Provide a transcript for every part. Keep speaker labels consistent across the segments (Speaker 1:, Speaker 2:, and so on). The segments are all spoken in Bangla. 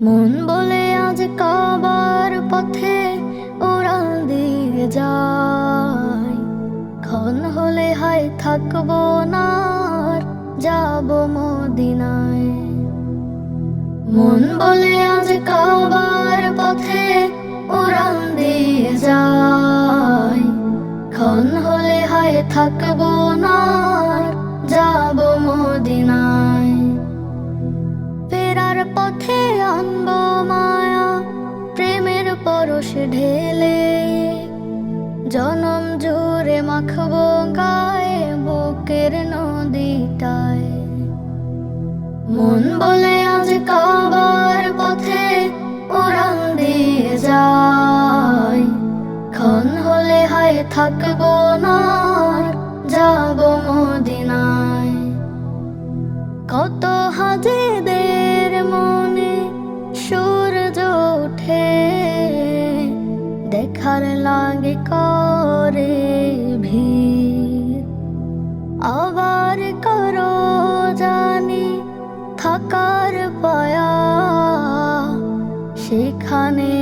Speaker 1: মন বলে আজ কাবার পথে উড়াল দিয়ে যায়। ক্ষণ হলে হাই থাকব না যাব মদিনায়। মন বলে আজ কাবার পথে উড়াল দিয়ে যায়। ক্ষণ হলে হাই থাকব না পরশ ঢেলে জনম জুড়ে মাখব গায়ে বুকের নদীটায়। মন বলে আজ কাবার পথে উড়ান দিয়ে যায় ক্ষণ হলে হায় থাকব না, যাব মদিনায়। কত হাজিদের দেখার লাগে করে ভিড়। আবার করো জানি থাকার পায়া। সেখানে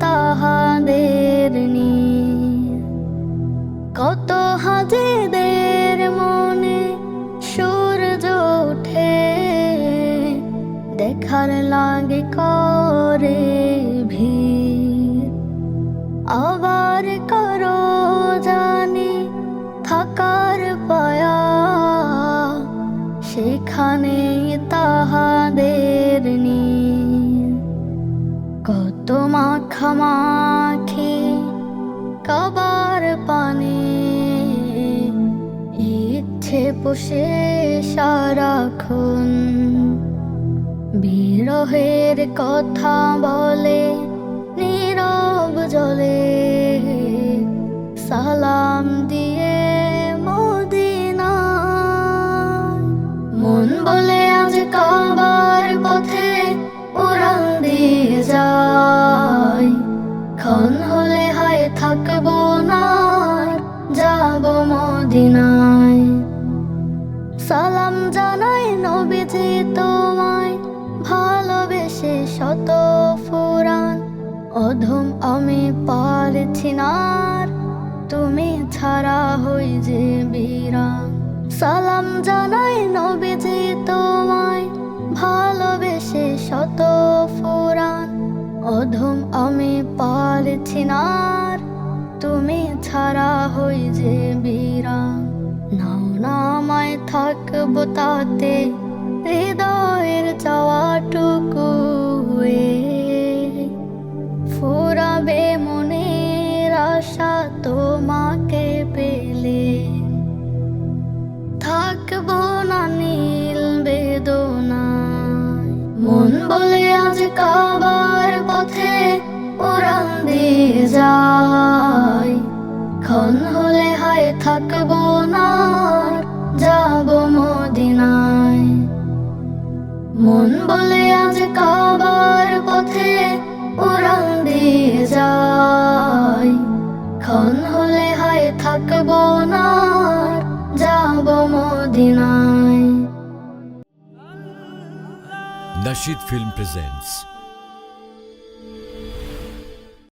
Speaker 1: তাহাদের নীর কত হাজিদের মনে সেখানে তাহাদের নীর। কত মাখামাখি কাবার পানে ইচ্ছে পোষে সারাক্ষণ। বিরহের কথা বলে নীরব জলে সালাম দিয়ে যাব মদিনায়। সালাম জানাই নবীজি তোমায়, ভালোবেসে শত ফুরান। অধম আমি পারছি না তুমি ছাড়া হই যে বিরান। সালাম জানাই নবীজি তোমায়, ভালোবেসে শত ফুরান। অধম আমি পারছি না তুমি ছাড়া হই যে বিরান নাও না আমায় থাকব তাতে, হৃদয়ের চাওয়াটুকু। ফুরাবে মনের আশা তোমাকে পেলে। থাকব না নীল বেদনায়। মন বলে আজ কাবার পথে উড়ান দিয়ে যায়। ক্ষণ হলে হায় থাকব না, যাব মদিনায়। মন বলে আজ কাবার পথে উড়ান দিয়ে যায় ক্ষণ হলে হায় থাকব না, যাব মদিনায়।
Speaker 2: Nashid Film presents